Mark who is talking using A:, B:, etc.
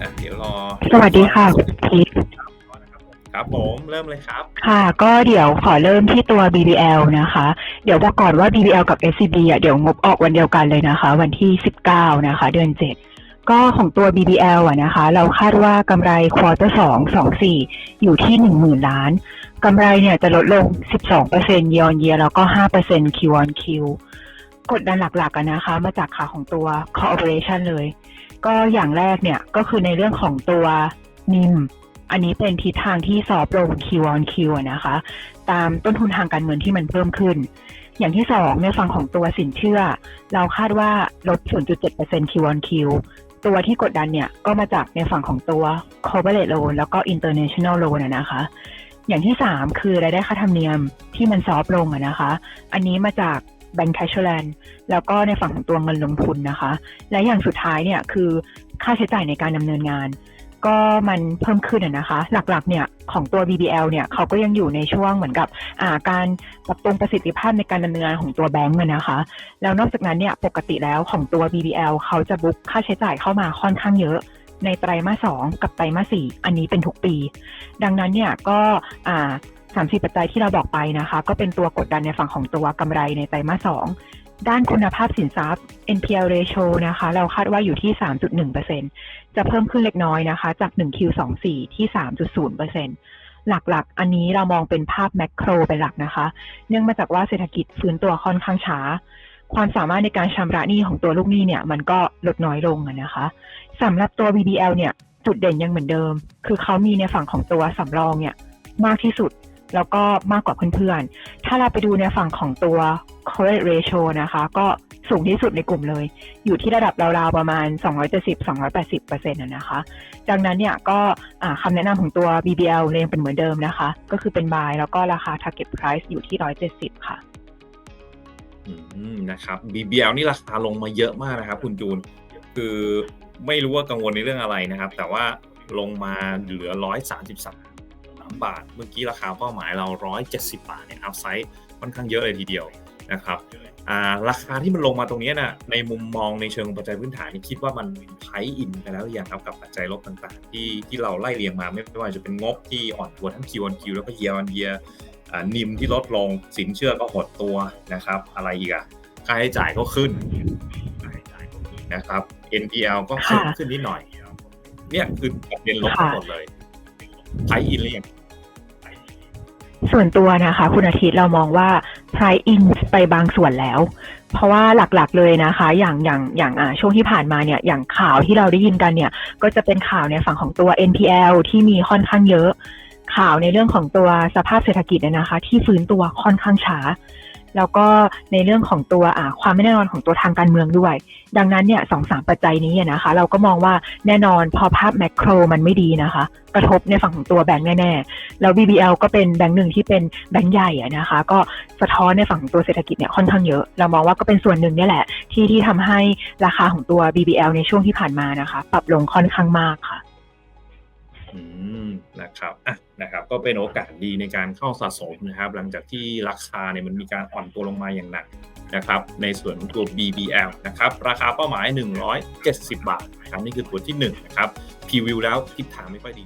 A: อะเดี๋ยวรอ
B: สวัสดีค่ะคุณพีท
A: ครับผมเริ่มเลยครับ
B: ค่ะ ก็เดี๋ยวขอเริ่มที่ตัว BBL นะคะ เดี๋ยวบอกก่อนว่า BBL กับ SCB อะเดี๋ยวงบออกวันเดียวกันเลยนะคะ วันที่ 19 นะคะ เดือน7 ก็ของตัว BBL อะนะคะ เราคาดว่ากำไรควอเตอร์2 24อยู่ที่10,000ล้านกำไรเนี่ยจะลดลง 12% year on year แล้วก็5% Q on Q กดดันหลักๆอะนนะคะ มาจากขาของตัว Cooperation เลย ก็อย่างแรกเนี่ยก็คือในเรื่องของตัวนิมอันนี้เป็นทิศทางที่สอบลง Q on Q อะนะคะ ตามต้นทุนทางการเงินที่มันเพิ่มขึ้น อย่างที่สองในฝั่งของตัวสินเชื่อ เราคาดว่าลด 0.7% Q on Q ตัวที่กดดันเนี่ยก็มาจากในฝั่งของตัว corporate loan แล้วก็ international loan นะคะ อย่างที่สามคือรายได้ค่าธรรมเนียมที่มันซอฟลงอะนะคะ อันนี้มาจาก Bank Cash Land แล้วก็ในฝั่งของตัวเงินลงทุนนะคะ และอย่างสุดท้ายเนี่ยคือค่าใช้จ่ายในการดำเนินงาน ก็มันเพิ่มขึ้นนะคะ หลักๆเนี่ยของตัว BBL เนี่ยเขาก็ยังอยู่ในช่วงเหมือนกับาการปรับปรุงประสิทธิภาพในการดำเนินงานของตัวแบงก์นะคะ แล้วนอกจากนั้นเนี่ยปกติแล้วของตัว BBL เขาจะบุ๊กค่าใช้จ่ายเข้ามาค่อนข้างเยอะในไตรมาสสองกับไตรมาสสี่อันนี้เป็นทุกปี ดังนั้นเนี่ยก็อ่า สามสี่ปัจจัยที่เราบอกไปนะคะ ก็เป็นตัวกดดันในฝั่งของตัวกำไรในไตรมาสสองด้านคุณภาพสินทรัพย์ NPL ratio นะคะ เราคาดว่าอยู่ที่ 3.1%จะเพิ่มขึ้นเล็กน้อยนะคะ จาก 1Q24 ที่ 3.0%หลักๆ อันนี้เรามองเป็นภาพแมกโรเป็นหลักนะคะ เนื่องมาจากว่าเศรษฐกิจฟื้นตัวค่อนข้างช้า ความสามารถในการชำระหนี้ของตัวลูกหนี้เนี่ย มันก็ลดน้อยลงนะคะสำหรับตัว BBL เนี่ย จุดเด่นยังเหมือนเดิม คือเขามีในฝั่งของตัวสำรองเนี่ยมากที่สุด แล้วก็มากกว่าเพื่อนๆ ถ้าเราไปดูในฝั่งของตัว correlate ratio นะคะ ก็สูงที่สุดในกลุ่มเลย อยู่ที่ระดับราวๆ ประมาณ 270-280%นะนะคะ ดังนั้นเนี่ยก็คำแนะนำของตัว BBL เลยยังเป็นเหมือนเดิมนะคะ ก็คือเป็น buy แล้วก็ราคา target price อยู่ที่ 170 ค่ะ
A: อืมนะครับ BBL นี่ราคาลงมาเยอะมากนะครับคุณจูน คือไม่รู้ว่ากังวลในเรื่องอะไรนะครับ แต่ว่าลงมาเหลือ 133 บาท เมื่อกี้ราคาเป้าหมายเรา 170 บาทเนี่ยอัพไซด์ค่อนข้างเยอะเลยทีเดียวนะครับอ่าราคาที่มันลงมาตรงเนี้ยนะในมุมมองในเชิงปัจจัยพื้นฐานนี่คิดว่ามันไพอินไปแล้วหรือยังครับกับปัจจัยลบต่างๆ ที่ที่เราไล่เรียงมาไม่ว่าจะเป็นงบที่อ่อนตัวทั้ง Q on Q แล้วก็ Year on Year อ่านิมที่ลดลงสินเชื่อก็หดตัวนะครับ อะไรอีกอะค่าใช้จ่ายก็ขึ้นนะครับ NPL ก็ขึ้น
B: ค่ะ
A: ขึ้นนิดหน่อย เนี่ยคือประเด็นลบทั้งหมดเลยไพอินหรือยัง
B: ส่วนตัวนะคะ คุณอาทิตย์เรามองว่า price in ไปบางส่วนแล้ว เพราะว่าหลักๆเลยนะคะ อย่างอย่างอย่างอ่าช่วงที่ผ่านมาเนี่ยอย่างข่าวที่เราได้ยินกันเนี่ย ก็จะเป็นข่าวในฝั่งของตัว NPL ที่มีค่อนข้างเยอะ ข่าวในเรื่องของตัวสภาพเศรษฐกิจเนี่ยนะคะ ที่ฟื้นตัวค่อนข้างช้า แล้วก็ในเรื่องของตัวความไม่แน่นอนของตัวทางการเมืองด้วย ดังนั้นเนี่ยสองสามปัจจัยนี้นะคะ เราก็มองว่าแน่นอนพอภาพแมกโรมันไม่ดีนะคะ กระทบในฝั่งของตัวแบงก์แน่ๆ แล้ว BBL ก็เป็นแบงก์หนึ่งที่เป็นแบงก์ใหญ่นะคะ ก็สะท้อนในฝั่งตัวเศรษฐกิจเนี่ยค่อนข้างเยอะ เรามองว่าก็เป็นส่วนหนึ่งนี่แหละ ที่ที่ทำให้ราคาของตัว BBL ในช่วงที่ผ่านมานะคะ ปรับลงค่อนข้างมากค่ะ
A: นะครับอะนะครับ ก็เป็นโอกาสดีในการเข้าสะสมนะครับ หลังจากที่ราคาเนี่ยมันมีการอ่อนตัวลงมาอย่างหนักนะครับ ในส่วนของตัว BBL นะครับ ราคาเป้าหมาย 170 บาทครับนี่คือตัวที่1นะครับพรีวิวแล้วทิศทางไม่ค่อยดี